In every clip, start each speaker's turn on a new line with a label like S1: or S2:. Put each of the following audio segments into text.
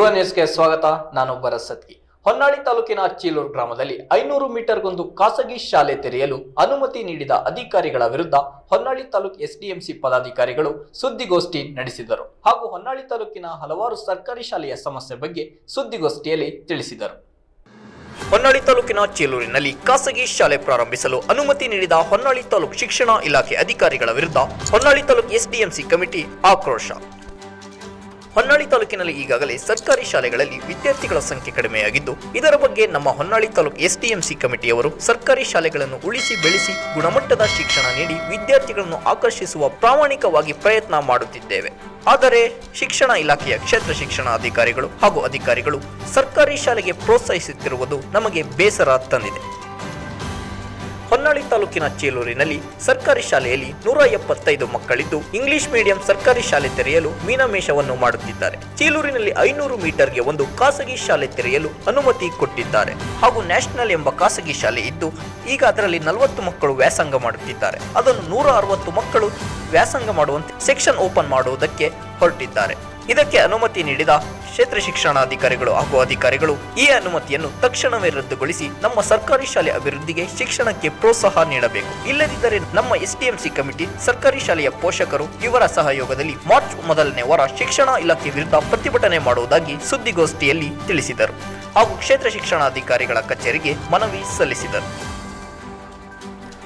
S1: ಧ್ರುವ ನ್ಯೂಸ್ಗೆ ಸ್ವಾಗತ, ನಾನು ಭರತ್ ಸತ್ಗಿ ಹೊನ್ನಾಳಿ ತಾಲೂಕಿನ ಚೀಲೂರು ಗ್ರಾಮದಲ್ಲಿ ಐನೂರು ಮೀಟರ್ಗೊಂದು ಖಾಸಗಿ ಶಾಲೆ ತೆರೆಯಲು ಅನುಮತಿ ನೀಡಿದ ಅಧಿಕಾರಿಗಳ ವಿರುದ್ಧ ಹೊನ್ನಾಳಿ ತಾಲೂಕು ಎಸ್ಡಿಎಂಸಿ ಪದಾಧಿಕಾರಿಗಳು ಸುದ್ದಿಗೋಷ್ಠಿ ನಡೆಸಿದರು ಹಾಗೂ ಹೊನ್ನಾಳಿ ತಾಲೂಕಿನ ಹಲವಾರು ಸರ್ಕಾರಿ ಶಾಲೆಯ ಸಮಸ್ಯೆ ಬಗ್ಗೆ ಸುದ್ದಿಗೋಷ್ಠಿಯಲ್ಲಿ ತಿಳಿಸಿದರು. ಹೊನ್ನಾಳಿ ತಾಲೂಕಿನ ಚೇಲೂರಿನಲ್ಲಿ ಖಾಸಗಿ ಶಾಲೆ ಪ್ರಾರಂಭಿಸಲು ಅನುಮತಿ ನೀಡಿದ ಹೊನ್ನಾಳಿ ತಾಲೂಕು ಶಿಕ್ಷಣ ಇಲಾಖೆ ಅಧಿಕಾರಿಗಳ ವಿರುದ್ಧ ಹೊನ್ನಾಳಿ ತಾಲೂಕು ಎಸ್ಡಿಎಂಸಿ ಕಮಿಟಿ ಆಕ್ರೋಶ. ಹೊನ್ನಾಳಿ ತಾಲೂಕಿನಲ್ಲಿ ಈಗಾಗಲೇ ಸರ್ಕಾರಿ ಶಾಲೆಗಳಲ್ಲಿ ವಿದ್ಯಾರ್ಥಿಗಳ ಸಂಖ್ಯೆ ಕಡಿಮೆಯಾಗಿದ್ದು, ಇದರ ಬಗ್ಗೆ ನಮ್ಮ ಹೊನ್ನಾಳಿ ತಾಲೂಕು ಎಸ್ಡಿಎಂಸಿ ಕಮಿಟಿಯವರು ಸರ್ಕಾರಿ ಶಾಲೆಗಳನ್ನು ಉಳಿಸಿ ಬೆಳೆಸಿ ಗುಣಮಟ್ಟದ ಶಿಕ್ಷಣ ನೀಡಿ ವಿದ್ಯಾರ್ಥಿಗಳನ್ನು ಆಕರ್ಷಿಸುವ ಪ್ರಾಮಾಣಿಕವಾಗಿ ಪ್ರಯತ್ನ ಮಾಡುತ್ತಿದ್ದೇವೆ. ಆದರೆ ಶಿಕ್ಷಣ ಇಲಾಖೆಯ ಕ್ಷೇತ್ರ ಶಿಕ್ಷಣ ಅಧಿಕಾರಿಗಳು ಹಾಗೂ ಅಧಿಕಾರಿಗಳು ಸರ್ಕಾರಿ ಶಾಲೆಗೆ ಪ್ರೋತ್ಸಾಹಿಸುತ್ತಿರುವುದು ನಮಗೆ ಬೇಸರ ತಂದಿದೆ. ಹೊನ್ನಾಳಿ ತಾಲೂಕಿನ ಚೇಲೂರಿನಲ್ಲಿ ಸರ್ಕಾರಿ ಶಾಲೆಯಲ್ಲಿ ನೂರ ಎಪ್ಪತ್ತೈದು ಮಕ್ಕಳಿದ್ದು ಇಂಗ್ಲಿಷ್ ಮೀಡಿಯಂ ಸರ್ಕಾರಿ ಶಾಲೆ ತೆರೆಯಲು ಮೀನಮೇಷವನ್ನು ಮಾಡುತ್ತಿದ್ದಾರೆ. ಚೇಲೂರಿನಲ್ಲಿ ಐನೂರು ಮೀಟರ್ಗೆ ಒಂದು ಖಾಸಗಿ ಶಾಲೆ ತೆರೆಯಲು ಅನುಮತಿ ಕೊಟ್ಟಿದ್ದಾರೆ. ಹಾಗೂ ನ್ಯಾಷನಲ್ ಎಂಬ ಖಾಸಗಿ ಶಾಲೆ ಇದ್ದು, ಈಗ ಅದರಲ್ಲಿ ನಲವತ್ತು ಮಕ್ಕಳು ವ್ಯಾಸಂಗ ಮಾಡುತ್ತಿದ್ದಾರೆ. ಅದನ್ನು ನೂರ ಅರವತ್ತು ಮಕ್ಕಳು ವ್ಯಾಸಂಗ ಮಾಡುವಂತೆ ಸೆಕ್ಷನ್ ಓಪನ್ ಮಾಡುವುದಕ್ಕೆ ಹೊರಟಿದ್ದಾರೆ. ಇದಕ್ಕೆ ಅನುಮತಿ ನೀಡಿದ ಕ್ಷೇತ್ರ ಶಿಕ್ಷಣಾಧಿಕಾರಿಗಳು ಹಾಗೂ ಅಧಿಕಾರಿಗಳು ಈ ಅನುಮತಿಯನ್ನು ತಕ್ಷಣವೇ ರದ್ದುಗೊಳಿಸಿ ನಮ್ಮ ಸರ್ಕಾರಿ ಶಾಲೆ ಅಭಿವೃದ್ಧಿಗೆ ಶಿಕ್ಷಣಕ್ಕೆ ಪ್ರೋತ್ಸಾಹ ನೀಡಬೇಕು. ಇಲ್ಲದಿದ್ದರೆ ನಮ್ಮ ಎಸ್ಡಿಎಂಸಿ ಕಮಿಟಿ, ಸರ್ಕಾರಿ ಶಾಲೆಯ ಪೋಷಕರು ಇವರ ಸಹಯೋಗದಲ್ಲಿ ಮಾರ್ಚ್ ಮೊದಲನೇ ವಾರ ಶಿಕ್ಷಣ ಇಲಾಖೆ ವಿರುದ್ಧ ಪ್ರತಿಭಟನೆ ಮಾಡುವುದಾಗಿ ಸುದ್ದಿಗೋಷ್ಠಿಯಲ್ಲಿ ತಿಳಿಸಿದರು ಹಾಗೂ ಕ್ಷೇತ್ರ ಶಿಕ್ಷಣಾಧಿಕಾರಿಗಳ ಕಚೇರಿಗೆ ಮನವಿ ಸಲ್ಲಿಸಿದರು.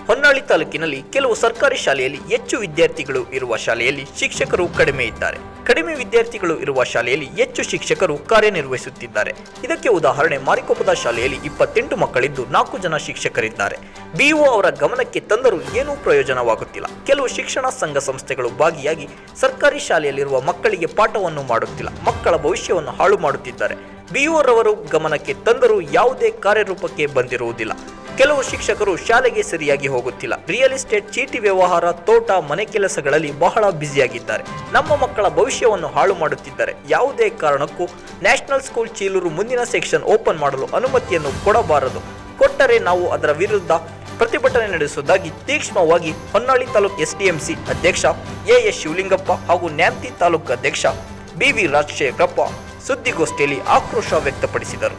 S1: ಹೊನ್ನಾಳಿ ತಾಲೂಕಿನಲ್ಲಿ ಕೆಲವು ಸರ್ಕಾರಿ ಶಾಲೆಯಲ್ಲಿ ಹೆಚ್ಚು ವಿದ್ಯಾರ್ಥಿಗಳು ಇರುವ ಶಾಲೆಯಲ್ಲಿ ಶಿಕ್ಷಕರು ಕಡಿಮೆ ಇದ್ದಾರೆ. ಕಡಿಮೆ ವಿದ್ಯಾರ್ಥಿಗಳು ಇರುವ ಶಾಲೆಯಲ್ಲಿ ಹೆಚ್ಚು ಶಿಕ್ಷಕರು ಕಾರ್ಯನಿರ್ವಹಿಸುತ್ತಿದ್ದಾರೆ. ಇದಕ್ಕೆ ಉದಾಹರಣೆ ಮಾರಿಕೊಪ್ಪದ ಶಾಲೆಯಲ್ಲಿ ಇಪ್ಪತ್ತೆಂಟು ಮಕ್ಕಳಿದ್ದು ನಾಲ್ಕು ಜನ ಶಿಕ್ಷಕರಿದ್ದಾರೆ. ಬಿಇಒ ಅವರ ಗಮನಕ್ಕೆ ತಂದರೂ ಏನೂ ಪ್ರಯೋಜನವಾಗುತ್ತಿಲ್ಲ. ಕೆಲವು ಶಿಕ್ಷಣ ಸಂಘ ಸಂಸ್ಥೆಗಳು ಭಾಗಿಯಾಗಿ ಸರ್ಕಾರಿ ಶಾಲೆಯಲ್ಲಿರುವ ಮಕ್ಕಳಿಗೆ ಪಾಠವನ್ನು ಮಾಡುತ್ತಿಲ್ಲ. ಮಕ್ಕಳ ಭವಿಷ್ಯವನ್ನು ಹಾಳು ಮಾಡುತ್ತಿದ್ದಾರೆ. ಬಿಇಒರವರು ಗಮನಕ್ಕೆ ತಂದರೂ ಯಾವುದೇ ಕಾರ್ಯರೂಪಕ್ಕೆ ಬಂದಿರುವುದಿಲ್ಲ. ಕೆಲವು ಶಿಕ್ಷಕರು ಶಾಲೆಗೆ ಸರಿಯಾಗಿ ಹೋಗುತ್ತಿಲ್ಲ. ರಿಯಲ್ ಎಸ್ಟೇಟ್ ಚೀಟಿ ವ್ಯವಹಾರ, ತೋಟ, ಮನೆ ಕೆಲಸಗಳಲ್ಲಿ ಬಹಳ ಬ್ಯುಸಿಯಾಗಿದ್ದಾರೆ. ನಮ್ಮ ಮಕ್ಕಳ ಭವಿಷ್ಯವನ್ನು ಹಾಳು ಮಾಡುತ್ತಿದ್ದಾರೆ. ಯಾವುದೇ ಕಾರಣಕ್ಕೂ ನ್ಯಾಷನಲ್ ಸ್ಕೂಲ್ ಚೀಲೂರು ಮುಂದಿನ ಸೆಕ್ಷನ್ ಓಪನ್ ಮಾಡಲು ಅನುಮತಿಯನ್ನು ಕೊಡಬಾರದು. ಕೊಟ್ಟರೆ ನಾವು ಅದರ ವಿರುದ್ಧ ಪ್ರತಿಭಟನೆ ನಡೆಸುವುದಾಗಿ ತೀಕ್ಷ್ಣವಾಗಿ ಹೊನ್ನಾಳಿ ತಾಲೂಕು ಎಸ್ಡಿಎಂಸಿ ಅಧ್ಯಕ್ಷ ಎ ಎಸ್ ಶಿವಲಿಂಗಪ್ಪ ಹಾಗೂ ನ್ಯಾಮ್ತಿ ತಾಲೂಕು ಅಧ್ಯಕ್ಷ ಬಿ ವಿ ರಾಜಶೇಖರಪ್ಪ ಸುದ್ದಿಗೋಷ್ಠಿಯಲ್ಲಿ ಆಕ್ರೋಶ ವ್ಯಕ್ತಪಡಿಸಿದರು.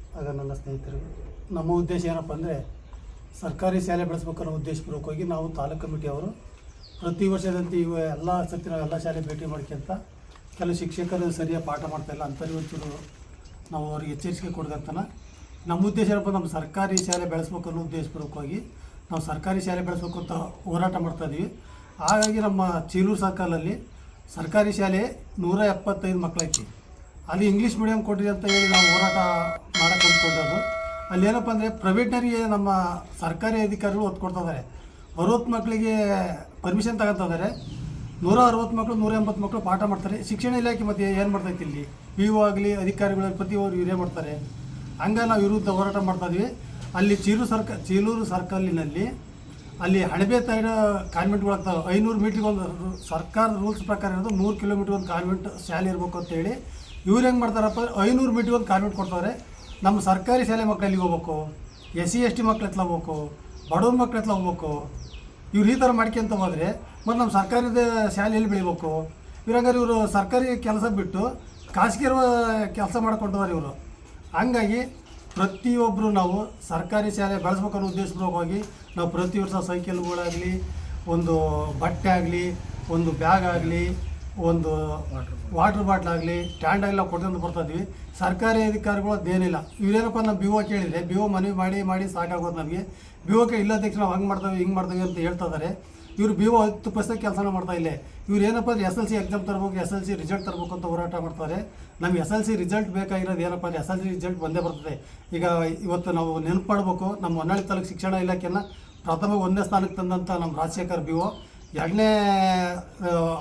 S2: ಆಗ ನನ್ನ ಸ್ನೇಹಿತರು, ನಮ್ಮ ಉದ್ದೇಶ ಏನಪ್ಪ ಅಂದರೆ ಸರ್ಕಾರಿ ಶಾಲೆ ಬೆಳೆಸ್ಬೇಕನ್ನೋ ಉದ್ದೇಶಪೂರ್ವಕವಾಗಿ ನಾವು ತಾಲೂಕು ಕಮಿಟಿಯವರು ಪ್ರತಿ ವರ್ಷದಂತೆ ಇವ ಎಲ್ಲ ನಾವು ಎಲ್ಲ ಶಾಲೆ ಭೇಟಿ ಮಾಡ್ಕೊಂತ ಕೆಲವು ಶಿಕ್ಷಕರು ಸರಿಯಾಗಿ ಪಾಠ ಮಾಡ್ತಾಯಿಲ್ಲ ಅಂಥವ್ರಿಗೆ ಒಂಚೂರು ನಾವು ಅವ್ರಿಗೆ ಎಚ್ಚರಿಕೆ ಕೊಡ್ದಂತನ ನಮ್ಮ ಉದ್ದೇಶ ಏನಪ್ಪ ನಮ್ಮ ಸರ್ಕಾರಿ ಶಾಲೆ ಬೆಳೆಸ್ಬೇಕು ಅನ್ನೋ ಉದ್ದೇಶಪೂರ್ವಕವಾಗಿ ನಾವು ಸರ್ಕಾರಿ ಶಾಲೆ ಬೆಳೆಸ್ಬೇಕು ಅಂತ ಹೋರಾಟ ಮಾಡ್ತಾ ಇದ್ದೀವಿ ಹಾಗಾಗಿ ನಮ್ಮ ಚೀಲೂರು ಸರ್ಕಲಲ್ಲಿ ಸರ್ಕಾರಿ ಶಾಲೆ ನೂರ ಎಪ್ಪತ್ತೈದು ಮಕ್ಕಳೈತಿ ಅಲ್ಲಿ ಇಂಗ್ಲೀಷ್ ಮೀಡಿಯಂ ಕೊಡ್ರಿ ಅಂತ ಹೇಳಿ ನಾವು ಹೋರಾಟ ಮಾಡಕ್ಕೆ ಅಂದ್ಕೊಂಡದ್ದು ಅಲ್ಲಿ ಏನಪ್ಪ ಅಂದರೆ ಪ್ರೈವೇಟ್ನರಿಗೆ ನಮ್ಮ ಸರ್ಕಾರಿ ಅಧಿಕಾರಿಗಳು ಒತ್ತು ಕೊಡ್ತಾ ಇದ್ದಾರೆ ಅರವತ್ತು ಮಕ್ಕಳಿಗೆ ಪರ್ಮಿಷನ್ ತಗೊತಾ ಇದ್ದಾರೆ ನೂರ ಅರವತ್ತು ಮಕ್ಕಳು ನೂರ ಎಂಬತ್ತು ಮಕ್ಕಳು ಪಾಠ ಮಾಡ್ತಾರೆ. ಶಿಕ್ಷಣ ಇಲಾಖೆ ಮತ್ತೆ ಏನು ಮಾಡ್ತೈತಿ ಇಲ್ಲಿ? ಪಿ ಯು ಆಗಲಿ, ಅಧಿಕಾರಿಗಳು, ಪ್ರತಿಯೊಬ್ಬರು ಇವರೇ ಮಾಡ್ತಾರೆ. ಹಂಗೆ ನಾವು ವಿರುದ್ಧ ಹೋರಾಟ ಮಾಡ್ತಾ ಇದೀವಿ. ಅಲ್ಲಿ ಚೀಲೂರು ಸರ್ಕ, ಚೀಲೂರು ಸರ್ಕಲ್ಲಿನಲ್ಲಿ ಅಲ್ಲಿ ಹಣಬೆ ತೈಡ ಕಾನ್ವೆಂಟ್ಗಳು ಆಗ್ತಾವೆ ಐನೂರು ಮೀಟ್ರಿಗೆ ಒಂದು ಸರ್ಕಾರದ ರೂಲ್ಸ್ ಪ್ರಕಾರ ಇರೋದು ನೂರು ಕಿಲೋಮೀಟ್ರ್ ಒಂದು ಕಾನ್ವೆಂಟ್ ಶಾಲೆ ಇರಬೇಕು ಅಂತೇಳಿ ಇವ್ರು ಹೆಂಗೆ ಮಾಡ್ತಾರಪ್ಪ? ಐನೂರು ಮೀಟ್ರಿಗೆ ಒಂದು ಕಾನ್ವೆಂಟ್ ಕೊಡ್ತಾರೆ ನಮ್ಮ ಸರ್ಕಾರಿ ಶಾಲೆ ಮಕ್ಕಳು ಎಲ್ಲಿಗೆ ಹೋಗ್ಬೇಕು. ಎಸ್ ಸಿ ಎಸ್ ಟಿ ಮಕ್ಳು ಎತ್ಲ ಹೋಗ್ಬೇಕು. ಬಡವ್ರ ಮಕ್ಳು ಎತ್ಲ ಹೋಗ್ಬೇಕು. ಇವ್ರು ಈ ಥರ ಮಾಡ್ಕೊಂತ ಹೋದರೆ, ಮತ್ತು ನಮ್ಮ ಸರ್ಕಾರದ ಶಾಲೆಯಲ್ಲಿ ಬೆಳಿಬೇಕು? ಇವ್ರಂಗಾರೆ ಇವರು ಸರ್ಕಾರಿ ಕೆಲಸ ಬಿಟ್ಟು ಖಾಸಗಿ ಕೆಲಸ ಮಾಡ್ಕೊಂಡಿದ್ದಾರೆ ಇವರು. ಹಂಗಾಗಿ ಪ್ರತಿಯೊಬ್ಬರು ನಾವು ಸರ್ಕಾರಿ ಶಾಲೆ ಬೆಳೆಸ್ಬೇಕನ್ನೋ ಉದ್ದೇಶಪೂರ್ವಕವಾಗಿ ನಾವು ಪ್ರತಿ ವರ್ಷ ಸೈಕಲ್ಗಳಾಗಲಿ, ಒಂದು ಬಟ್ಟೆ ಆಗಲಿ, ಒಂದು ಬ್ಯಾಗ್ ಆಗಲಿ ಒಂದು ವಾಟರ್ ಬಾಟ್ಲ್ ಆಗಲಿ ಸ್ಟ್ಯಾಂಡ್ ಆಗಿಲ್ಲ ಕೊಡ್ತಂದು ಬರ್ತಾ ಇದ್ವಿ. ಸರ್ಕಾರಿ ಅಧಿಕಾರಿಗಳು ಅದೇನಿಲ್ಲ ಇವ್ರೇನಪ್ಪ ನಾವು ಬಿ ಒ ಕೇಳಿದರೆ ಬಿ ಓ ಮನವಿ ಮಾಡಿ ಮಾಡಿ ಸಾಕಾಗೋದು ನಮಗೆ. ಬಿ ಒ ಕೆ ಇಲ್ಲ ಅಧ್ಯಕ್ಷ, ನಾವು ಹಂಗೆ ಮಾಡ್ತೇವೆ, ಹಿಂಗೆ ಮಾಡ್ತೇವೆ ಅಂತ ಹೇಳ್ತಾ ಇದ್ದಾರೆ ಇವರು ಬಿ ಓ ಹತ್ತು ಪರ್ಸೆಂಟ್ ಕೆಲಸನ ಮಾಡ್ತಾ ಇಲ್ಲ. ಇವ್ರು ಏನಪ್ಪ ಅಂದ್ರೆ ಎಸ್ ಎಲ್ ಸಿ ಎಕ್ಸಾಮ್ ತರಬೇಕು ಎಸ್ ಎಲ್ ಸಿ ರಿಸಲ್ಟ್ ತರಬೇಕು ಅಂತ ಹೋರಾಟ ಮಾಡ್ತಾರೆ. ನಮ್ಗೆ ಎಸ್ ಎಲ್ ಸಿ ರಿಸಲ್ಟ್ ಬೇಕಾಗಿರೋದು ಏನಪ್ಪ ಅಂದರೆ ಎಸ್ ಎಲ್ ಸಿ ರಿಸಲ್ಟ್ ಬಂದೇ ಬರ್ತದೆ. ಈಗ ಇವತ್ತು ನಾವು ನೆನಪು ಮಾಡಬೇಕು, ನಮ್ಮ ಹೊನ್ನಾಳಿ ತಾಲೂಕು ಶಿಕ್ಷಣ ಇಲಾಖೆಯನ್ನು ಪ್ರಥಮ ಒಂದನೇ ಸ್ಥಾನಕ್ಕೆ ತಂದಂಥ ನಮ್ಮ ರಾಜಶೇಖರ್ ಬಿ ಒ ಎರಡನೇ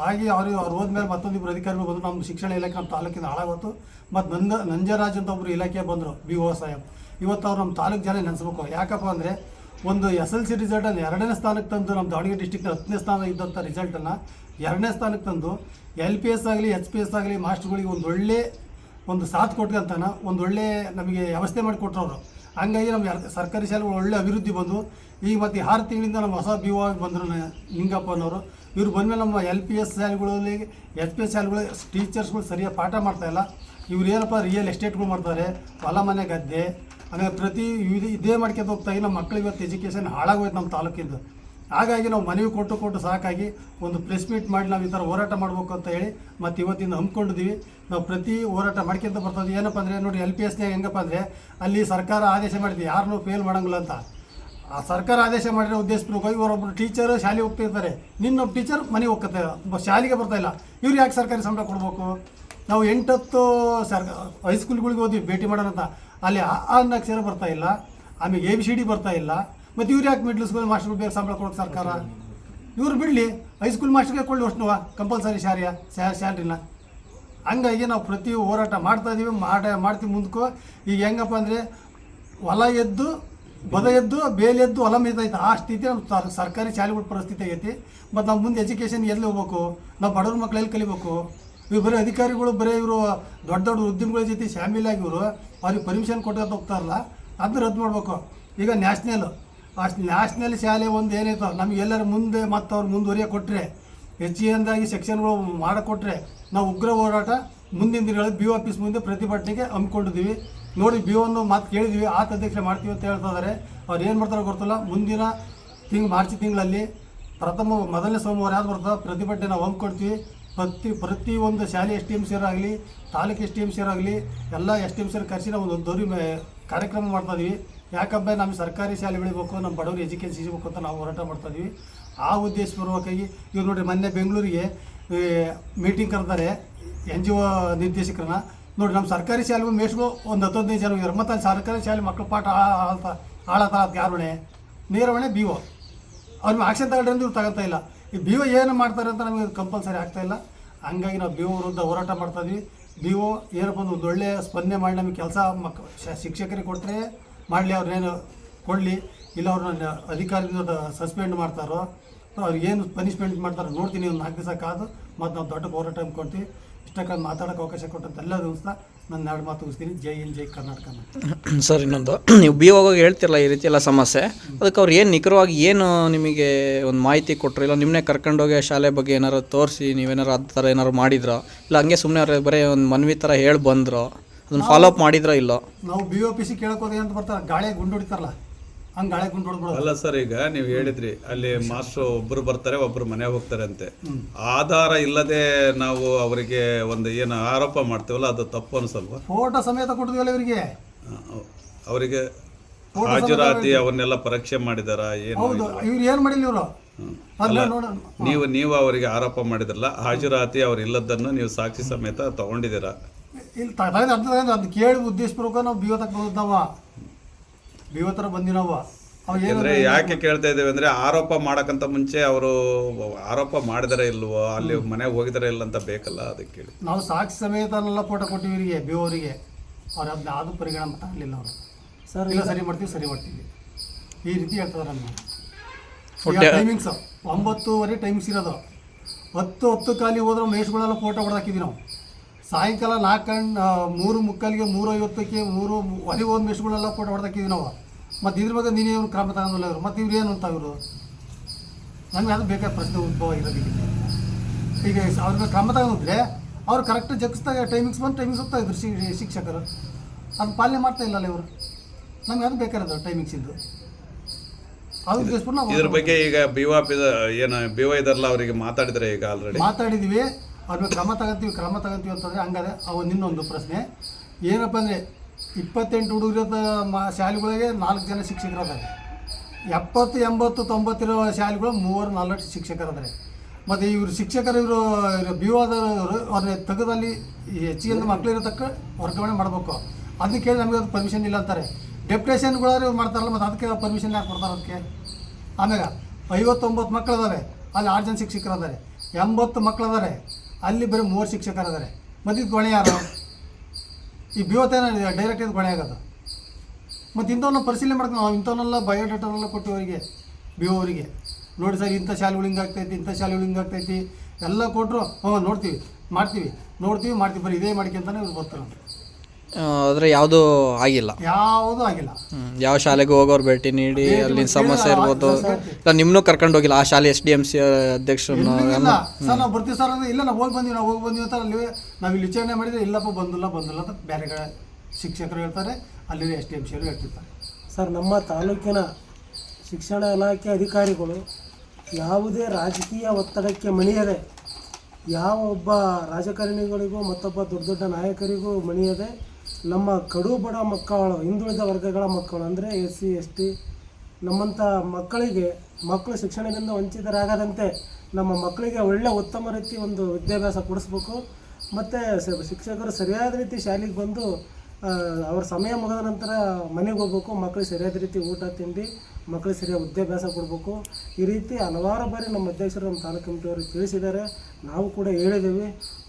S2: ಆಗಿ ಅವರು ಅವ್ರು ಹೋದ್ಮೇಲೆ ಮತ್ತೊಂದಿಬ್ಬರು ಅಧಿಕಾರಿಗಳು ಬಂದರು. ನಮ್ಮ ಶಿಕ್ಷಣ ಇಲಾಖೆ ನಮ್ಮ ತಾಲೂಕಿನ ಹಾಳಾಗೋತು ಮತ್ತು ನಂದ ನಂಜರಾಜ್ ಅಂತ ಒಬ್ಬರು ಇಲಾಖೆ ಬಂದರು, ಬಿ ಓ ಸಾಹೇಬ್. ಇವತ್ತು ಅವ್ರು ನಮ್ಮ ತಾಲೂಕು ಜನ ನೆನೆಸ್ಬೇಕು. ಯಾಕಪ್ಪ ಅಂದರೆ ಒಂದು ಎಸ್ ಎಲ್ ಸಿ ರಿಸಲ್ಟನ್ನು ಎರಡನೇ ಸ್ಥಾನಕ್ಕೆ ತಂದು ನಮ್ಮ ದಾವಣಗೆರೆ ಡಿಸ್ಟಿಕ್ನ ಹತ್ತನೇ ಸ್ಥಾನ ಇದ್ದಂಥ ರಿಸಲ್ಟನ್ನು ಎರಡನೇ ಸ್ಥಾನಕ್ಕೆ ತಂದು ಎಲ್ ಪಿ ಎಸ್ ಆಗಲಿ, ಎಚ್ ಪಿ ಎಸ್ ಆಗಲಿ ಮಾಸ್ಟ್ರುಗಳಿಗೆ ಒಂದು ಒಳ್ಳೆ ಒಂದು ಸಾಥ್ ಕೊಟ್ಕೊಂತಾನ ಒಂದು ಒಳ್ಳೆ ನಮಗೆ ವ್ಯವಸ್ಥೆ ಮಾಡಿಕೊಟ್ರವರು ಹಂಗಾಗಿ ನಮ್ಮ ಸರ್ಕಾರಿ ಶಾಲೆಗಳು ಒಳ್ಳೆ ಅಭಿವೃದ್ಧಿ ಬಂದವು. ಈಗ ಮತ್ತು ಆರು ತಿಂಗಳಿಂದ ನಮ್ಮ ಹೊಸ ಬಿ ಓ ಬಂದರು ಅನ್ನೋರು. ಇವರು ಬಂದಮೇಲೆ ನಮ್ಮ ಎಲ್ ಪಿ ಎಸ್ ಶಾಲೆಗಳಲ್ಲಿ ಎಚ್ ಪಿ ಎಸ್ ಶಾಲೆಗಳು ಟೀಚರ್ಸ್ಗಳು ಸರಿಯಾಗಿ ಪಾಠ ಮಾಡ್ತಾಯಿಲ್ಲ ಇವ್ರು ಏನಪ್ಪ ರಿಯಲ್ ಎಸ್ಟೇಟ್ಗಳು ಮಾಡ್ತಾರೆ. ಹೊಲ ಮನೆ ಗದ್ದೆ. ಆಮೇಲೆ ಪ್ರತಿ ಇದು- ಮಾಡ್ಕೊಂಡು ಹೋಗ್ತಾ ನಮ್ಮ ಮಕ್ಕಳಿಗೆ ಇವತ್ತು ಎಜುಕೇಷನ್ ಹಾಳಾಗೋಯ್ತು ನಮ್ಮ ತಾಲೂಕಿಂದು. ಹಾಗಾಗಿ ನಾವು ಮನವಿ ಕೊಟ್ಟು ಕೊಟ್ಟು ಸಾಕಾಗಿ ಒಂದು ಪ್ರೆಸ್ ಮೀಟ್ ಮಾಡಿ ನಾವು ಈ ಥರ ಹೋರಾಟ ಮಾಡಬೇಕು ಅಂತ ಹೇಳಿ ಮತ್ತು ಇವತ್ತಿಂದ ಹಮ್ಮಿಕೊಂಡಿದ್ದೀವಿ. ನಾವು ಪ್ರತಿ ಹೋರಾಟ ಮಾಡ್ಕೊಂತ ಬರ್ತದೆ ಏನಪ್ಪ ಅಂದರೆ ನೋಡಿ ಎಲ್ ಪಿ ಎಸ್ನಾಗ ಹೆಂಗಪ್ಪ ಅಂದರೆ ಅಲ್ಲಿ ಸರ್ಕಾರ ಆದೇಶ ಮಾಡಿದ್ವಿ. ಯಾರನ್ನೂ ಫೇಲ್ ಮಾಡಂಗಿಲ್ಲ ಅಂತ. ಆ ಸರ್ಕಾರ ಆದೇಶ ಮಾಡಿರೋ ಉದ್ದೇಶಪೂರ್ವಕವಾಗಿ ಇವರೊಬ್ಬರು ಟೀಚರ್ ಶಾಲೆಗೆ ಹೋಗ್ತಿರ್ತಾರೆ ನಿನ್ನೊಬ್ಬ ಟೀಚರ್ ಮನೆಗೆ ಹೋಗ್ತದೆ ಶಾಲೆಗೆ ಬರ್ತಾ ಇಲ್ಲ. ಇವ್ರು ಯಾಕೆ ಸರ್ಕಾರಿ ಸಂಬಳ ಕೊಡಬೇಕು? ನಾವು ಎಂಟತ್ತು ಸರ್ ಹೈಸ್ಕೂಲ್ಗಳಿಗೆ ಹೋದ್ವಿ. ಭೇಟಿ ಮಾಡೋಣ ಅಂತ ಅಲ್ಲಿ ಆ ಅನ್ನಕ್ಷರ ಬರ್ತಾ ಇಲ್ಲ. ಆಮೇಲೆ ಎ ಬಿ ಸಿ ಡಿ ಬರ್ತಾ ಇಲ್ಲ. ಮತ್ತು ಇವ್ರು ಯಾಕೆ ಮಿಡ್ಲ್ ಸ್ಕೂಲ್ ಮಾಸ್ಟರ್ ಬೇರೆ ಸಂಬಳ ಕೊಡೋಕೆ ಸರ್ಕಾರ? ಇವ್ರು ಬಿಡಲಿ ಹೈಸ್ಕೂಲ್ ಮಾಸ್ಟರ್ಗೆ ಕೊಡಲಿ ಅಷ್ಟು ಕಂಪಲ್ಸರಿ ಶಾರಿಯ ಸ್ಯಾಲ್ರಿನ ಹಂಗಾಗಿ ನಾವು ಪ್ರತಿ ಹೋರಾಟ ಮಾಡ್ತಾ ಇದ್ದೀವಿ ಮಾಡ, ಮಾಡ್ತೀವಿ ಮುಂದಕ್ಕೂ ಈಗ ಹೆಂಗಪ್ಪ ಅಂದರೆ, ಹೊಲ ಎದ್ದು, ಬದ ಎದ್ದು, ಬೇಲಿ ಎದ್ದು ಹೊಲ ಮೇಯ್ತೈತೆ. ಆ ಸ್ಥಿತಿ ನಮ್ಮ ಸರ್- ಸರ್ಕಾರಿ ಶಾಲೆಗಳ ಪರಿಸ್ಥಿತಿ ಆಗೈತಿ ಮತ್ತು ನಾವು ಮುಂದೆ ಎಜುಕೇಷನ್ ಎಲ್ಲಿ ಹೋಗ್ಬೇಕು? ನಾವು ಬಡವ್ರ ಮಕ್ಳು ಎಲ್ಲಿ ಕಲಿಬೇಕು? ಇವ್ರು ಬರೀ ಅಧಿಕಾರಿಗಳು, ಬರೀ ಇವರು ದೊಡ್ಡ ದೊಡ್ಡ ಉದ್ಯಮಗಳ ಜೊತೆ ಶಾಮೀಲಾಗಿ ಇವರು, ಅವ್ರಿಗೆ ಪರ್ಮಿಷನ್ ಕೊಟ್ಟು ಹೋಗ್ತಾರಲ್ಲ ಅದನ್ನ ರದ್ದು ಮಾಡಬೇಕು. ಈಗ ನ್ಯಾಷನಲ್ ಆ ನ್ಯಾಷನಲ್ ಶಾಲೆ ಒಂದು ಏನೈತೋ ನಮ್ಗೆ ಎಲ್ಲರ ಮುಂದೆ ಮತ್ತು ಅವ್ರು ಮುಂದುವರಿಯ ಕೊಟ್ಟರೆ ಹೆಚ್ಚಿನದಾಗಿ ಸೆಕ್ಷನ್ಗಳು ಮಾಡಿಕೊಟ್ರೆ, ನಾವು ಉಗ್ರ ಹೋರಾಟ ಮುಂದಿನ ದಿನಗಳಲ್ಲಿ ಬಿ ಆಫೀಸ್ ಮುಂದೆ ಪ್ರತಿಭಟನೆಗೆ ಹಮ್ಮಿಕೊಂಡಿದ್ದೀವಿ. ನೋಡಿ ಬಿ ಒಂದು ಮಾತು ಕೇಳಿದ್ವಿ ಆತ ಅಧ್ಯಕ್ಷ ಮಾಡ್ತೀವಿ ಅಂತ ಹೇಳ್ತಾ ಇದ್ದಾರೆ ಅವ್ರು ಏನು ಮಾಡ್ತಾರೋ ಗೊತ್ತಿಲ್ಲ, ಮುಂದಿನ ತಿಂಗ್, ಮಾರ್ಚ್ ತಿಂಗಳಲ್ಲಿ ಪ್ರಥಮ, ಮೊದಲನೇ ಸೋಮವಾರ ಯಾವ್ದು ಬರ್ತದೆ ಪ್ರತಿಭಟನೆ ನಾವು ಹಮ್ಮಿಕೊಡ್ತೀವಿ. ಪ್ರತಿ ಪ್ರತಿ ಒಂದು ಶಾಲೆ ಎಸ್ ಟಿ ಎಂ ಸಿಯರ್ ತಾಲೂಕು ಎಸ್ ಟಿ ಎಂ ಸಿಯರ್ ಎಲ್ಲ ಎಸ್ ಟಿ ಎಂ ಸಿಯರ್ ಕರೆಸಿ ನಾವು ಒಂದು ದೊರಿ ಕಾರ್ಯಕ್ರಮ ಮಾಡ್ತಾ ಇದೀವಿ. ಯಾಕಂದ್ರೆ ನಮ್ಮ ಸರ್ಕಾರಿ ಶಾಲೆ ಬೆಳಿಬೇಕು ನಮ್ಮ ಬಡವರು ಎಜುಕೇಷನ್ ಸಿಗಬೇಕು ಅಂತ ನಾವು ಹೋರಾಟ ಮಾಡ್ತಾ ಇದೀವಿ. ಆ ಉದ್ದೇಶಪೂರ್ವಕವಾಗಿ ಇವ್ರು ನೋಡಿ, ಮೊನ್ನೆ ಬೆಂಗಳೂರಿಗೆ ಮೀಟಿಂಗ್ ಕರೆದಾರೆ ಎನ್ ಜಿ ಒ ನಿರ್ದೇಶಕರನ್ನ. ನೋಡಿ, ನಮ್ಮ ಸರ್ಕಾರಿ ಶಾಲೆಗೂ ಮೇಷ್ಗೂ ಒಂದು ಹತ್ತೊಂದೈದು ಜನ ಇದ್ದಾರೆ ಮತ್ತು ಸರ್ಕಾರಿ ಶಾಲೆ ಮಕ್ಕಳು ಪಾಠ ಆಳ್ತ ಯಾರುಣೆ ನೇರವಣೆ ಬಿ ಒ ಅವ್ರು ಆಕ್ಷನ್ ತಗೊಂಡ್ರೆ ಇವ್ರು ತಗೋತಾ ಇಲ್ಲ. ಈ ಬಿ ಒ ಏನು ಮಾಡ್ತಾರೆ ಅಂತ ನಮಗೆ ಕಂಪಲ್ಸರಿ ಆಗ್ತಾ ಇಲ್ಲ. ಹಂಗಾಗಿ ನಾವು ಬಿ ಒ ವಿರುದ್ಧ ಹೋರಾಟ ಮಾಡ್ತಾ ಇದ್ವಿ. ಬಿ ಓ ಏನಪ್ಪ ಒಂದು ಒಳ್ಳೆಯ ಸ್ಪಂದನೆ ಮಾಡಿ ನಮಗೆ ಕೆಲಸ ಮಕ್ ಶಿಕ್ಷಕರಿಗೆ ಕೊಟ್ಟರೆ ಮಾಡಲಿ ಅವ್ರನ್ನೇನು ಕೊಡಲಿ, ಇಲ್ಲ ಅವ್ರನ್ನ ಅಧಿಕಾರಿಯಿಂದ ಸಸ್ಪೆಂಡ್ ಮಾಡ್ತಾರೋ, ಅವ್ರಿಗೆ ಏನು ಪನಿಷ್ಮೆಂಟ್ ಮಾಡ್ತಾರೋ ನೋಡ್ತೀನಿ ಒಂದು ನಾಲ್ಕು ದಿವಸ ಕಾದು, ಮತ್ತು ನಾವು ದೊಡ್ಡ ಹೋರಾಟ ಅಂದ್ಕೊಳ್ತೀವಿ ಇಷ್ಟಕ್ಕಾಗಿ ಮಾತಾಡೋಕೆ ಅವಕಾಶ ಕೊಟ್ಟಂತ ಎಲ್ಲ ದಿವಸ ನನ್ನ ಎರಡು ಮಾತು ಮುಗಿಸ್ತೀನಿ. ಜೈ ಇನ್ ಜೈ ಕರ್ನಾಟಕ.
S3: ಸರ್, ಇನ್ನೊಂದು. ನೀವು ಬಿ ಹೋಗೋಗಿ ಹೇಳ್ತಿರಲ್ಲ ಈ ರೀತಿ ಎಲ್ಲ ಸಮಸ್ಯೆ. ಅದಕ್ಕೆ ಅವ್ರು ಏನು ನಿಖರವಾಗಿ ಏನು ನಿಮಗೆ ಒಂದು ಮಾಹಿತಿ ಕೊಟ್ಟರು ಇಲ್ಲ ನಿಮ್ಮನ್ನೇ ಕರ್ಕೊಂಡೋಗಿ ಶಾಲೆ ಬಗ್ಗೆ ಏನಾರು ತೋರಿಸಿ ನೀವೇನಾರು ಆ ಥರ ಏನಾರು ಮಾಡಿದ್ರೋ? ಇಲ್ಲ ಹಂಗೆ ಸುಮ್ಮನೆ ಅವ್ರು ಬರೀ ಒಂದು ಮನವಿ ಥರ ಹೇಳಿ ಬಂದ್ರೋ? ಅದನ್ನು ಫಾಲೋ ಅಪ್ ಮಾಡಿದ್ರ ಇಲ್ಲ?
S2: ನಾವು ಬಿ ಒ ಪಿ ಸಿ ಅಂತ ಬರ್ತಾರೆ. ಗಾಳಿ ಗುಂಡು ಹೊಡಿತಾರಲ್ಲ ಹಂಗೆ ಗಾಳಿ ಗುಂಡು ಹೊಡ್ಬಿಡೋದು
S4: ಅಲ್ಲ ಸರ್ ಈಗ ನೀವು ಹೇಳಿದ್ರಿ ಅಲ್ಲಿ ಮಾಸ್ಟರ್ ಒಬ್ರು ಬರ್ತಾರೆ ಒಬ್ರು ಮನೆ ಹೋಗ್ತಾರೆ ಅಂತೆ. ಆಧಾರ ಇಲ್ಲದೆ ನಾವು ಅವರಿಗೆ ಒಂದು ಏನು ಆರೋಪ ಮಾಡ್ತೀವಲ್ಲ ಅದು ತಪ್ಪು ಅನ್ಸಲ್ವಾ?
S2: ಫೋಟೋ ಸಮೇತ ಕೊಟ್ಟಿದ್ವಲ್ಲ ಇವರಿಗೆ.
S4: ಅವರಿಗೆ ಹಾಜರಾತಿ ಅವನ್ನೆಲ್ಲ ಪರೀಕ್ಷೆ ಮಾಡಿದಾರ ಏನು
S2: ಹೌದು ಇವ್ರು ಏನು ಮಾಡಿಲ್ಲ ಇವರು? ಅಲ್ಲ
S4: ನೀವು ನೀವು ಅವರಿಗೆ ಆರೋಪ ಮಾಡಿದ್ರಲ್ಲ ಹಾಜರಾತಿ ಅವ್ರು ಇಲ್ಲದನ್ನು ನೀವು ಸಾಕ್ಷಿ ಸಮೇತ ತಗೊಂಡಿದ್ದೀರಾ?
S2: ಇಲ್ಲಿ ಅರ್ಥ ತಗೊಂಡು ಅದು ಕೇಳಿ ಉದ್ದೇಶಪೂರ್ವಕ ನಾವು ಬಿಒ ತಕ್ಕ ಬಂದದ್ದು ಬಿ ಬಿಒ ಥರ ಬಂದಿ ನಾವು ಅವ
S4: ಅಂದ್ರೆ ಯಾಕೆ ಕೇಳ್ತಾ ಇದ್ದೇವೆ ಅಂದ್ರೆ ಆರೋಪ ಮಾಡಕ್ಕಂತ ಮುಂಚೆ ಅವರು ಆರೋಪ ಮಾಡಿದಾರೆ ಇಲ್ವೋ ಅಲ್ಲಿ ಮನೆಗೆ ಹೋಗಿದಾರೆ ಇಲ್ಲ ಅಂತ ಬೇಕಲ್ಲ ಅದಕ್ಕೆ ಕೇಳಿ.
S2: ನಾವು ಸಾಕ್ಷಿ ಸಮೇತನೆಲ್ಲ ಫೋಟೋ ಕೊಟ್ಟಿವಿ ಇವರಿಗೆ ಬಿ ಅವರಿಗೆ ಅವ್ರು ಅದನ್ನ ಯಾವುದು ಪರಿಗಣನೆ ತಗಲಿಲ್ಲ ಅವರು. ಸರ್ ಇಲ್ಲ ಸರಿ ಮಾಡ್ತೀವಿ ಸರಿ ಮಾಡ್ತೀವಿ. ಈ ರೀತಿ ಹೇಳ್ತಾರೆ ನಮಗೆ. ಟೈಮಿಂಗ್ಸ್ ಒಂಬತ್ತೂವರೆ ಟೈಮಿಂಗ್ಸ್ ಇರೋದು. ಹತ್ತು ಹತ್ತು ಕಾಲಿ ಹೋದ್ರೆ ಮೇಷ್ಗಳೆಲ್ಲ ಫೋಟೋ ಹೊಡೆದಾಕಿದ್ವಿ ನಾವು. ಸಾಯಂಕಾಲ ನಾಲ್ಕು ಗಂಟೆ ಮೂರು ಮುಕ್ಕಾಲಿಗೆ ಮೂರು ಐವತ್ತಕ್ಕೆ ಮೂರು ಒಲಿ ಒಂದು ಮೆಸ್ಗಳೆಲ್ಲ ಫೋಟೋ ಹೊಡೆದಾಕಿದ್ವಿ ನಾವು. ಮತ್ತು ಇದ್ರ ಬಗ್ಗೆ ನೀನೇನು ಕ್ರಮ ತಗೊಂಡಿಲ್ಲ ಇವರು. ಮತ್ತು ಇವ್ರು ಏನು ಅಂತ ಇವರು? ನಮಗೆ ಅದು ಬೇಕಾದ ಪ್ರಶ್ನೆ ಉದ್ಭವ ಇರೋದಿಲ್ಲ ಈಗ ಅವ್ರ ಮೇಲೆ ಕ್ರಮ ತಗೊಂಡಿದ್ರೆ ಅವ್ರು ಕರೆಕ್ಟ್ ಜಗ್ಸ್ದಾಗ ಟೈಮಿಂಗ್ಸ್ ಬಂದು ಟೈಮಿಂಗ್ಸ್ ಹೋಗ್ತಾ ಇದ್ರು ಶಿಕ್ಷಕರು. ಅದು ಪಾಲನೆ ಮಾಡ್ತಾ ಇಲ್ಲಲ್ಲ ಇವರು. ನಮ್ಗೆ ಅದು ಬೇಕಾರದು ಟೈಮಿಂಗ್ಸ್ ಇದ್ದು
S4: ಇದ್ರ ಬಗ್ಗೆ ಈಗ ಬಿವ ಏನು ಬಿ ಇದಾರಲ್ಲ ಅವರಿಗೆ ಮಾತಾಡಿದ್ರೆ ಈಗ ಆಲ್ರೆಡಿ
S2: ಮಾತಾಡಿದ್ವಿ. ಅವ್ರ ಕ್ರಮ ತಗೊಂತೀವಿ ಕ್ರಮ ತಗೊಂತೀವಿ ಅಂತಂದರೆ ಹಂಗಾದ್ರೆ ಅವು ನಿನ್ನೊಂದು ಪ್ರಶ್ನೆ. ಏನಪ್ಪ ಅಂದರೆ ಇಪ್ಪತ್ತೆಂಟು ಹುಡುಗರದ ಮಾ, ಶಾಲೆಗಳಿಗೆ ನಾಲ್ಕು ಜನ ಶಿಕ್ಷಕರು ಅದಾರೆ. ಎಪ್ಪತ್ತು, ಎಂಬತ್ತು, ತೊಂಬತ್ತಿರೋ ಶಾಲೆಗಳು ಮೂವರು ನಾಲ್ಕು ಶಿಕ್ಷಕರು ಅದಾರೆ. ಮತ್ತು ಇವರು ಶಿಕ್ಷಕರು ಇವರು ಬಿ ಓದವರು ಅವ್ರ ತೆಗೆದಲ್ಲಿ ಹೆಚ್ಚಿಗೆ ಮಕ್ಕಳಿರೋ ತಕ್ಕ ವರ್ಗಾವಣೆ ಮಾಡಬೇಕು. ಅದಕ್ಕೆ ಕೇಳಿ ನಮಗೆ ಅದು ಪರ್ಮಿಷನ್ ಇಲ್ಲ ಅಂತಾರೆ. ಡೆಪ್ಯುಟೇಷನ್ಗಳಾದ್ರೆ ಮಾಡ್ತಾರಲ್ಲ, ಮತ್ತು ಅದಕ್ಕೆ ಪರ್ಮಿಷನ್ ಯಾಕೆ ಕೊಡ್ತಾರೆ ಅದಕ್ಕೆ? ಆಮೇಲೆ ಐವತ್ತೊಂಬತ್ತು ಮಕ್ಕಳು ಅದಾವೆ ಅಲ್ಲಿ ಆರು ಜನ ಶಿಕ್ಷಕರು ಅದಾರೆ. ಎಂಬತ್ತು ಮಕ್ಳು ಅದಾರೆ. ಅಲ್ಲಿ ಬರೀ ಮೂರು ಶಿಕ್ಷಕರಿದ್ದಾರೆ. ಮತ್ತು ಇದು ಹೊಣೆ ಯಾರು? ಈ ಬಿವತ್ತೇನ ಡೈರೆಕ್ಟ್ ಇದು ಹೊಣೆ ಆಗೋದು. ಮತ್ತು ಇಂಥವನ್ನ ಪರಿಶೀಲನೆ ಮಾಡ್ತೀವಿ ನಾವು ಇಂಥವನ್ನೆಲ್ಲ ಬಯೋಡಾಟಾನೆಲ್ಲ ಕೊಟ್ಟು ಅವರಿಗೆ ಬಿ ಅವರಿಗೆ. ನೋಡಿ ಸರ್, ಇಂಥ ಶಾಲೆಗಳು ಹಿಂಗೆ ಆಗ್ತೈತಿ ಇಂಥ ಶಾಲೆಗಳು ಹಿಂಗೆ ಆಗ್ತೈತಿ ಎಲ್ಲ ಕೊಟ್ಟರು ಹ್ಞೂ ನೋಡ್ತೀವಿ, ಮಾಡ್ತೀವಿ. ನೋಡ್ತೀವಿ, ಮಾಡ್ತೀವಿ. ಬರೀ ಇದೇ ಮಾಡ್ಕೊಂತಾನೆ ಇವ್ರು ಬರ್ತಾರೆ.
S3: ಆದರೆ ಯಾವುದೂ ಆಗಿಲ್ಲ.
S2: ಯಾವುದೂ ಆಗಿಲ್ಲ.
S3: ಯಾವ ಶಾಲೆಗೆ ಹೋಗೋರು ಭೇಟಿ ನೀಡಿ
S2: ಅಲ್ಲಿ
S3: ಅಲ್ಲಿನ ಸಮಸ್ಯೆ ಇರ್ಬೋದು. ಇಲ್ಲ ನಿಮ್ಮನ್ನೂ ಕರ್ಕೊಂಡು ಹೋಗಿಲ್ಲ ಆ ಶಾಲೆ ಎಸ್ ಡಿ ಎಂ ಸಿ
S2: ಅಧ್ಯಕ್ಷರು ಇಲ್ಲ ಸರ್ ನಾವು ಬರ್ತೀವಿ ಸರ್ ಅಂದ್ರೆ ಇಲ್ಲ ನಾವು ಹೋಗಿ ಬಂದೀವಿ ನಾವು ಹೋಗಿ ಬಂದೀವಿ ಅಂತ ಅಲ್ಲಿ ನಾವು ಇಲ್ಲಿ ವಿಚಾರಣೆ ಮಾಡಿದ್ರೆ ಇಲ್ಲಪ್ಪ ಬಂದಿಲ್ಲ ಬಂದಿಲ್ಲ ಅಂತ ಬೇರೆ ಕಡೆ ಶಿಕ್ಷಕರು ಹೇಳ್ತಾರೆ ಅಲ್ಲಿ ಎಸ್ ಡಿ ಎಂ ಸಿಯವರು ಹೇಳ್ತಿರ್ತಾರೆ.
S5: ಸರ್ ನಮ್ಮ ತಾಲೂಕಿನ ಶಿಕ್ಷಣ ಇಲಾಖೆ ಅಧಿಕಾರಿಗಳು ಯಾವುದೇ ರಾಜಕೀಯ ಒತ್ತಡಕ್ಕೆ ಮಣಿಯದೆ ಯಾವ ಒಬ್ಬ ರಾಜಕಾರಣಿಗಳಿಗೂ ಮತ್ತೊಬ್ಬ ದೊಡ್ಡ ದೊಡ್ಡ ನಾಯಕರಿಗೂ ಮಣಿಯದೆ ನಮ್ಮ ಕಡು ಬಡ ಮಕ್ಕಳು, ಹಿಂದುಳಿದ ವರ್ಗಗಳ ಮಕ್ಕಳು ಅಂದರೆ ಎಸ್ ಸಿ, ಎಸ್ ಟಿ ನಮ್ಮಂಥ ಮಕ್ಕಳಿಗೆ, ಮಕ್ಕಳು ಶಿಕ್ಷಣದಿಂದ ವಂಚಿತರಾಗದಂತೆ ನಮ್ಮ ಮಕ್ಕಳಿಗೆ ಒಳ್ಳೆಯ ಉತ್ತಮ ರೀತಿ ಒಂದು ವಿದ್ಯಾಭ್ಯಾಸ ಕೊಡಿಸ್ಬೇಕು. ಮತ್ತು ಶಿಕ್ಷಕರು ಸರಿಯಾದ ರೀತಿ ಶಾಲೆಗೆ ಬಂದು ಅವ್ರ ಸಮಯ ಮುಗಿದ ನಂತರ ಮನೆಗೆ ಹೋಗ್ಬೇಕು. ಮಕ್ಕಳಿಗೆ ಸರಿಯಾದ ರೀತಿ ಊಟ, ತಿಂಡಿ, ಮಕ್ಕಳಿಗೆ ಸರಿಯಾದ ವಿದ್ಯಾಭ್ಯಾಸ ಕೊಡಬೇಕು. ಈ ರೀತಿ ಹಲವಾರು ಬಾರಿ ನಮ್ಮ ಅಧ್ಯಕ್ಷರು ನಮ್ಮ ತಾಲೂಕು ಕಮಿಟಿಯವರು ತಿಳಿಸಿದ್ದಾರೆ. ನಾವು ಕೂಡ ಹೇಳಿದ್ದೀವಿ.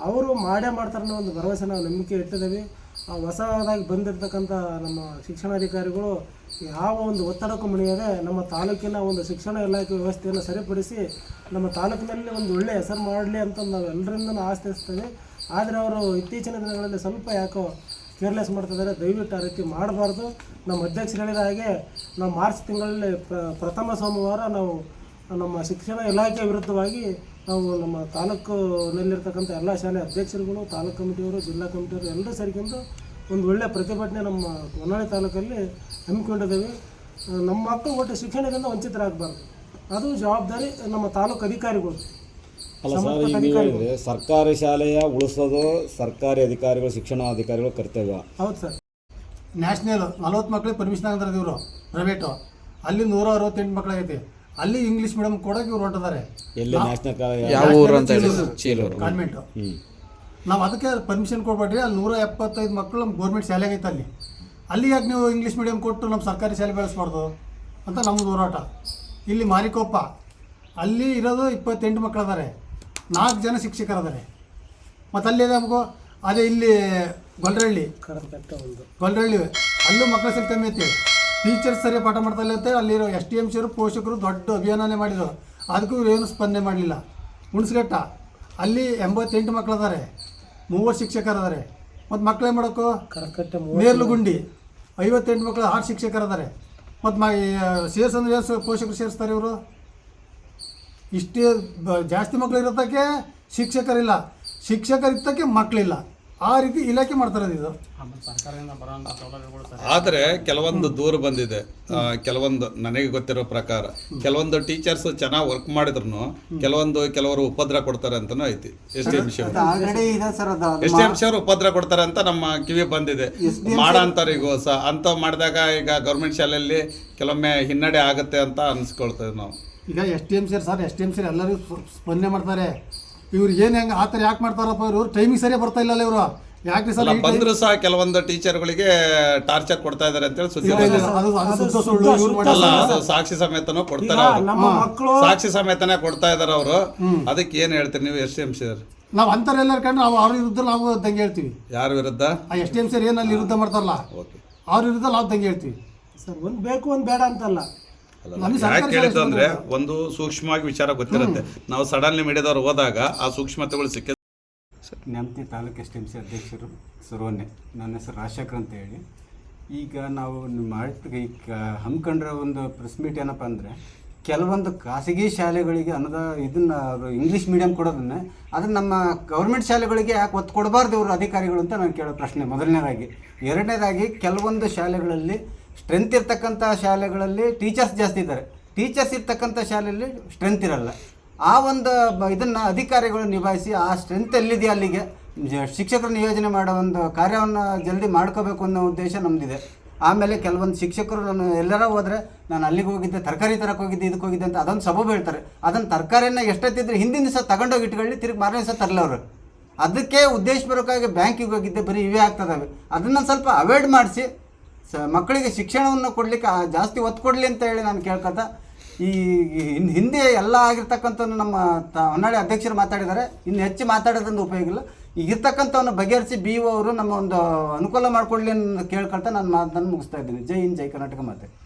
S5: ಅವರು ಮಾಡೇ ಮಾಡ್ತಾರೆ ಅನ್ನೋ ಒಂದು ಭರವಸೆ ನಾವು ನಂಬಿಕೆ ಇಟ್ಟಿದ್ದೀವಿ. ಹೊಸದಾಗಿ ಬಂದಿರತಕ್ಕಂಥ ನಮ್ಮ ಶಿಕ್ಷಣಾಧಿಕಾರಿಗಳು ಯಾವ ಒಂದು ಒತ್ತಡಕ್ಕೂ ಮಣಿಯದೆ ನಮ್ಮ ತಾಲೂಕಿನ ಒಂದು ಶಿಕ್ಷಣ ಇಲಾಖೆ ವ್ಯವಸ್ಥೆಯನ್ನು ಸರಿಪಡಿಸಿ ನಮ್ಮ ತಾಲೂಕಿನಲ್ಲಿ ಒಂದು ಒಳ್ಳೆಯ ಹೆಸರು ಮಾಡಲಿ ಅಂತ ನಾವು ಎಲ್ಲರಿಂದ ಆಸ್ತಿಸ್ತೇವೆ ಆದರೆ ಅವರು ಇತ್ತೀಚಿನ ದಿನಗಳಲ್ಲಿ ಸ್ವಲ್ಪ ಯಾಕೋ ಕೇರ್ಲೆಸ್ ಮಾಡ್ತಿದ್ದಾರೆ. ದಯವಿಟ್ಟು ಆ ರೀತಿ ಮಾಡಬಾರ್ದು. ನಮ್ಮ ಅಧ್ಯಕ್ಷರು ಹೇಳಿದ ಹಾಗೆ ನಾವು ಮಾರ್ಚ್ ತಿಂಗಳಲ್ಲಿ ಪ್ರ- ಪ್ರಥಮ ಸೋಮವಾರ ನಾವು ನಮ್ಮ ಶಿಕ್ಷಣ ಇಲಾಖೆ ವಿರುದ್ಧವಾಗಿ ನಾವು ನಮ್ಮ ತಾಲೂಕಿನಲ್ಲಿರ್ತಕ್ಕಂಥ ಎಲ್ಲ ಶಾಲೆ ಅಧ್ಯಕ್ಷರುಗಳು ತಾಲೂಕು ಕಮಿಟಿಯವರು ಜಿಲ್ಲಾ ಕಮಿಟಿಯವರು ಎಲ್ಲರೂ ಸೇರಿಕೊಂಡು ಒಂದು ಒಳ್ಳೆಯ ಪ್ರತಿಭಟನೆ ನಮ್ಮ ಹೊನ್ನಾಳಿ ತಾಲೂಕಲ್ಲಿ ಹಮ್ಮಿಕೊಂಡಿದ್ದೇವೆ. ನಮ್ಮ ಮಕ್ಕಳು ಒಟ್ಟು ಶಿಕ್ಷಣದಿಂದ ವಂಚಿತರಾಗಬಾರ್ದು. ಅದು ಜವಾಬ್ದಾರಿ ನಮ್ಮ ತಾಲೂಕು ಅಧಿಕಾರಿಗಳು.
S6: ಅಲ್ಲ ಸರ್ ಈಗ ನೀವು
S5: ಅಧಿಕಾರಿಗಳು.
S6: ಹೇಳಿದ್ರೆ ಸರ್ಕಾರಿ ಶಾಲೆಯ ಉಳಿಸೋದು ಸರ್ಕಾರಿ ಅಧಿಕಾರಿಗಳು ಶಿಕ್ಷಣ ಅಧಿಕಾರಿಗಳು ಕರ್ತವ್ಯ.
S5: ಹೌದು ಸರ್.
S2: ನ್ಯಾಷನಲ್ ನಲ್ವತ್ತು ಮಕ್ಕಳಿಗೆ ಪರ್ಮಿಷನ್ ಆಗಿದ್ರೆ ಇವರು ಪ್ರೈವೇಟು ಅಲ್ಲಿ ನೂರ ಅರವತ್ತೆಂಟು ಮಕ್ಕಳಾಗೈತಿ. ಅಲ್ಲಿ ಇಂಗ್ಲಿಷ್ ಮೀಡಿಯಂ ಕೊಡೋಕೆ ಇವ್ರು ಹೊಂಟಿದ್ದಾರೆ
S6: ಎಲ್ಲಿ ನ್ಯಾಷನಲ್
S3: ಯಾವ ಊರು ಅಂತ ಹೇಳಿ? ಚೀಲೂರು.
S2: ಕಾನ್ವೆಂಟು ನಾವು ಅದಕ್ಕೆ ಪರ್ಮಿಷನ್ ಕೊಡ್ಬೇಡ್ರಿ. ಅಲ್ಲಿ ನೂರ ಎಪ್ಪತ್ತೈದು ಮಕ್ಕಳು ನಮ್ಮ ಗೌರ್ಮೆಂಟ್ ಶಾಲೆಗೆ ಐತೆ ಅಲ್ಲಿ. ಅಲ್ಲಿ ಯಾಕೆ ನೀವು ಇಂಗ್ಲೀಷ್ ಮೀಡಿಯಂ ಕೊಟ್ಟು ನಮ್ಮ ಸರ್ಕಾರಿ ಶಾಲೆ ಬೆಳೆಸ್ಬಾರ್ದು ಅಂತ ನಮ್ಮದು ಹೋರಾಟ. ಇಲ್ಲಿ ಮಾರಿಕೊಪ್ಪ. ಅಲ್ಲಿ ಇರೋದು ಇಪ್ಪತ್ತೆಂಟು ಮಕ್ಕಳು ಅದಾರೆ ನಾಲ್ಕು ಜನ ಶಿಕ್ಷಕರು ಅದಾರೆ ಮತ್ತು ಅಲ್ಲಿ ನಮಗೂ ಅದೇ ಇಲ್ಲಿ ಗೊಲ್ರಳ್ಳಿ. ಗೊಲ್ರಳ್ಳಿ. ಅಲ್ಲೂ ಮಕ್ಕಳ ಸಂಖ್ಯೆ ಕಮ್ಮಿ ಐತಿ. ಟೀಚರ್ಸ್ ಸರಿ ಪಾಠ ಮಾಡ್ತಾ ಇಲ್ಲ ಅಂತ ಅಲ್ಲಿರೋ ಎಸ್ ಟಿ ಎಂ ಸಿರು ಪೋಷಕರು ದೊಡ್ಡ ಅಭಿಯಾನನೇ ಮಾಡಿದರು. ಅದಕ್ಕೂ ಏನು ಸ್ಪಂದನೆ ಮಾಡಲಿಲ್ಲ ಹುಣಸ್ಘಟ್ಟ ಅಲ್ಲಿ ಎಂಬತ್ತೆಂಟು ಮಕ್ಕಳು ಅದಾರೆ ಮೂವರು ಶಿಕ್ಷಕರು ಅದಾರೆ ಮತ್ತು ಮಕ್ಕಳೇ ಮಾಡೋಕ್ಕೂ
S5: ಮೇರ್ಲು
S2: ನೇರ್ಲುಗುಂಡಿ ಐವತ್ತೆಂಟು ಮಕ್ಕಳು ಆರು ಶಿಕ್ಷಕರು ಅದಾರೆ ಮತ್ತು ಮ ಸೇರ್ಸಂದ್ರೆ ಏನು ಪೋಷಕರು ಸೇರಿಸ್ತಾರೆ ಇವರು? ಇಷ್ಟೇ ಜಾಸ್ತಿ ಮಕ್ಕಳು ಇರೋದಕ್ಕೆ ಶಿಕ್ಷಕರಿಲ್ಲ. ಶಿಕ್ಷಕರಿದ್ದಕ್ಕೆ ಮಕ್ಕಳಿಲ್ಲ ಆ ರೀತಿ ಇಲಾಖೆ ಮಾಡ್ತಾರೆ ಇದು.
S4: ಆದರೆ ಕೆಲವೊಂದು ದೂರ ಬಂದಿದೆ. ಆ, ಕೆಲವೊಂದು ನನಗೆ ಗೊತ್ತಿರೋ ಪ್ರಕಾರ ಕೆಲವೊಂದು ಟೀಚರ್ಸ್ ಚೆನ್ನಾಗಿ ವರ್ಕ್ ಮಾಡಿದ್ರು ಕೆಲವೊಂದು ಕೆಲವರು ಉಪದ್ರ ಕೊಡ್ತಾರೆ ಅಂತನೂ ಐತಿ. S D M C
S7: already ಇದೆ ಸರ್ ಅದು. ಅದು
S4: ಎಸ್ ಡಿ ಎಂ ಸಿ ಅವರು ಉಪದ್ರ ಕೊಡ್ತಾರೆ ಅಂತ ನಮ್ಮ ಕಿವಿ ಬಂದಿದೆ. ಮಾಡಂತಾರಿಗೂ ಸಹ ಅಂತ ಮಾಡಿದಾಗ ಈಗ ಗೌರ್ಮೆಂಟ್ ಶಾಲೆಯಲ್ಲಿ ಕೆಲವೊಮ್ಮೆ ಹಿನ್ನಡೆ ಆಗುತ್ತೆ ಅಂತ ಅನ್ಸ್ಕೊಳ್ತೇವೆ ನಾವು.
S2: ಈಗ S T M C sir S T M C ಎಲ್ಲರಿಗೂ ಸ್ಪ- ಸ್ಪಂದನೆ ಮಾಡ್ತಾರೆ. ಇವ್ರು ಏನು ಹೆಂಗ್ ಆ ಥರ ಯಾಕೆ ಮಾಡ್ತಾರಪ್ಪ ಇವ್ರು? ಟೈಮಿಂಗ್ ಸರಿ ಬರ್ತಾ ಇಲ್ಲಲ್ಲ ಇವರು. ಯಾಕೆ ಸರ್
S4: ಬಂದ್ರು ಸಹ ಕೆಲವೊಂದು ಟೀಚರ್ಗಳಿಗೆ ಟಾರ್ಚರ್ ಕೊಡ್ತಾ ಇದಾರೆ ಅಂತ ಹೇಳಿ ಸುದ್ದಿ ಅಲ್ಲ ಸಾಕ್ಷಿ ಸಮೇತನೂ ಕೊಡ್ತಾರೆ ಅವರು.
S5: ನಮ್ಮ ಮಕ್ಕಳು
S4: ಸಾಕ್ಷಿ ಸಮೇತನೇ ಕೊಡ್ತಾ ಇದಾರೆ ಅವರು. ಅದಕ್ಕೆ ಏನ್ ಹೇಳ್ತೀರಿ ನೀವು ಎಸ್ ಡಿ ಎಂ ಸಿ
S2: ನಾವು ಅಂತಾರೆಲ್ಲ ಕಂಡ್ರೆ ನಾವು ಅವ್ರ ವಿರುದ್ಧ ನಾವು ದಂಗೆ ಹೇಳ್ತೀವಿ.
S4: ಯಾರ ವಿರುದ್ಧ?
S2: ಆ ಎಸ್ ಟಿ ಎಂ ಸಿ ಏನಲ್ಲಿ ಅಲ್ಲಿ ವಿರುದ್ಧ ಮಾಡ್ತಾರಲ್ಲ
S4: ಓಕೆ.
S2: ಅವ್ರ ವಿರುದ್ಧ ನಾವು ದಂಗೆ ಹೇಳ್ತೀವಿ.
S5: ಸರ್ ಒಂದು ಬೇಕು ಒಂದು ಬೇಡ ಅಂತಲ್ಲ.
S4: ಯಾಕೆ ಹೇಳಿದ್ದು ಅಂದ್ರೆ ಒಂದು ಸೂಕ್ಷ್ಮವಾಗಿ ವಿಚಾರ ಗೊತ್ತಿರುತ್ತೆ. ನಾವು ಸಡನ್ಲಿ ಮೀಡಿಯಾದವ್ರು ಹೋದಾಗ ಆ ಸೂಕ್ಷ್ಮತೆಗಳು ಸಿಕ್ಕ
S7: Nyamati taluk S T C ಅಧ್ಯಕ್ಷರು ಸುರೋನೆ ನನ್ನ ಹೆಸರು ರಾಜಶೇಖರ್ ಅಂತ ಹೇಳಿ. ಈಗ ನಾವು ನಿಮ್ಮ ಈಗ ಹಮ್ಮಿಕೊಂಡಿರೋ ಒಂದು ಪ್ರೆಸ್ ಮೀಟ್ ಏನಪ್ಪ ಅಂದರೆ ಕೆಲವೊಂದು ಖಾಸಗಿ ಶಾಲೆಗಳಿಗೆ ಅನ್ನದ ಇದನ್ನ ಅವರು ಇಂಗ್ಲೀಷ್ ಮೀಡಿಯಂ ಕೊಡೋದನ್ನ ಅದನ್ನ ನಮ್ಮ ಗೌರ್ಮೆಂಟ್ ಶಾಲೆಗಳಿಗೆ ಯಾಕೆ ಒತ್ತು ಕೊಡಬಾರ್ದು ಇವರು ಅಧಿಕಾರಿಗಳು ಅಂತ ನಾನು ಕೇಳೋ ಪ್ರಶ್ನೆ. ಮೊದಲನೇದಾಗಿ. ಎರಡನೇದಾಗಿ ಕೆಲವೊಂದು ಶಾಲೆಗಳಲ್ಲಿ ಸ್ಟ್ರೆಂತ್ ಇರ್ತಕ್ಕಂಥ ಶಾಲೆಗಳಲ್ಲಿ ಟೀಚರ್ಸ್ ಜಾಸ್ತಿ ಇದ್ದಾರೆ. ಟೀಚರ್ಸ್ ಇರ್ತಕ್ಕಂಥ ಶಾಲೆಯಲ್ಲಿ ಸ್ಟ್ರೆಂತ್ ಇರಲ್ಲ. ಆ ಒಂದು ಇದನ್ನು ಅಧಿಕಾರಿಗಳು ನಿಭಾಯಿಸಿ ಆ ಸ್ಟ್ರೆಂತ್ ಎಲ್ಲಿದೆಯಾ ಅಲ್ಲಿಗೆ ಶಿಕ್ಷಕರ ಶಿಕ್ಷಕರು ನಿಯೋಜನೆ ಮಾಡೋ ಒಂದು ಕಾರ್ಯವನ್ನು ಜಲ್ದಿ ಮಾಡ್ಕೋಬೇಕು ಅನ್ನೋ ಉದ್ದೇಶ ನಮ್ಮದಿದೆ ಆಮೇಲೆ ಕೆಲವೊಂದು ಶಿಕ್ಷಕರು ನಾನು ಎಲ್ಲರ ಹೋದರೆ ನಾನು ಅಲ್ಲಿಗೆ ಹೋಗಿದ್ದೆ, ತರಕಾರಿ ತರಕ್ಕೆ ಹೋಗಿದ್ದೆ ಇದಕ್ಕೆ ಹೋಗಿದ್ದೆ ಅಂತ ಅದೊಂದು ಸಬಬು ಹೇಳ್ತಾರೆ. ಅದನ್ನು ತರಕಾರಿನ ಎಷ್ಟೊತ್ತಿದ್ರೆ ಹಿಂದಿನ ದಿವಸ ತಗೊಂಡೋಗಿ ಇಟ್ಕೊಳ್ಳಿ, ತಿರುಗಿ ಮಾರನೇ ದಿವಸ ತರಲವ್ರು. ಅದಕ್ಕೆ ಉದ್ದೇಶಪೂರ್ವಕವಾಗಿ ಬ್ಯಾಂಕಿಗೆ ಹೋಗಿದ್ದೆ, ಬರೀ ಇವೇ ಆಗ್ತದವೆ. ಅದನ್ನು ಸ್ವಲ್ಪ ಅವಾಯ್ಡ್ ಮಾಡಿಸಿ ಮಕ್ಕಳಿಗೆ ಶಿಕ್ಷಣವನ್ನು ಕೊಡಲಿಕ್ಕೆ ಜಾಸ್ತಿ ಒತ್ತು ಕೊಡಲಿ ಅಂತ ಹೇಳಿ ನಾನು ಕೇಳ್ಕೊತ, ಈ ಇನ್- ಹಿಂದೆ ಎಲ್ಲ ಆಗಿರ್ತಕ್ಕಂಥ ನಮ್ಮ ತ, ಹೊನ್ನಾಳಿ ಅಧ್ಯಕ್ಷರು ಮಾತಾಡಿದ್ದಾರೆ. ಇನ್ನು ಹೆಚ್ಚು ಮಾತಾಡೋದ್ರಿಂದ ಉಪಯೋಗ ಇಲ್ಲ. ಇರ್ತಕ್ಕಂಥವನ್ನು ಬಗೆಹರಿಸಿ ಬಿ ಒ ಅವರು ನಮ್ಮ ಒಂದು ಅನುಕೂಲ ಮಾಡಿಕೊಡ್ಲಿ ಅಂತ ಕೇಳ್ಕೊಳ್ತಾ ನಾನು ಮಾತನ್ನು ಮುಗಿಸ್ತಾ ಇದ್ದೀನಿ. ಜೈ ಹಿಂದ್, ಜೈ ಕರ್ನಾಟಕ ಮಾತೆ.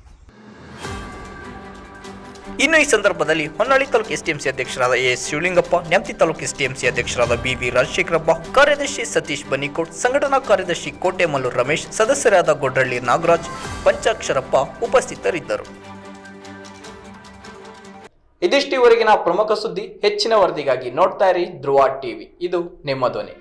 S1: ಇನ್ನು ಈ ಸಂದರ್ಭದಲ್ಲಿ ಹೊನ್ನಾಳಿ ತಾಲೂಕು ಎಸ್ಟಿಎಂಸಿ ಅಧ್ಯಕ್ಷರಾದ ಎಸ್ ಶಿವಲಿಂಗಪ್ಪ ನ್ಯಾಮತಿ ತಾಲೂಕು ಎಸ್ಟಿಎಂಸಿ ಅಧ್ಯಕ್ಷರಾದ ಬಿವಿ ರಾಜಶೇಖರಪ್ಪ, ಕಾರ್ಯದರ್ಶಿ ಸತೀಶ್ ಬನ್ನಿಕೋಟ್, ಸಂಘಟನಾ ಕಾರ್ಯದರ್ಶಿ ಕೋಟೆಮಲ್ಲು ರಮೇಶ್, ಸದಸ್ಯರಾದ ಗೊಡ್ರಳ್ಳಿ ನಾಗರಾಜ್, ಪಂಚಾಕ್ಷರಪ್ಪ ಉಪಸ್ಥಿತರಿದ್ದರು. ಇದಿಷ್ಟಿವರೆಗಿನ ಪ್ರಮುಖ ಸುದ್ದಿ ಹೆಚ್ಚಿನ ವರದಿಗಾಗಿ ನೋಡ್ತಾ ಇರಿ ಧ್ರುವ ಟಿವಿ. ಇದು ನಿಮ್ಮ ಧ್ವನಿ.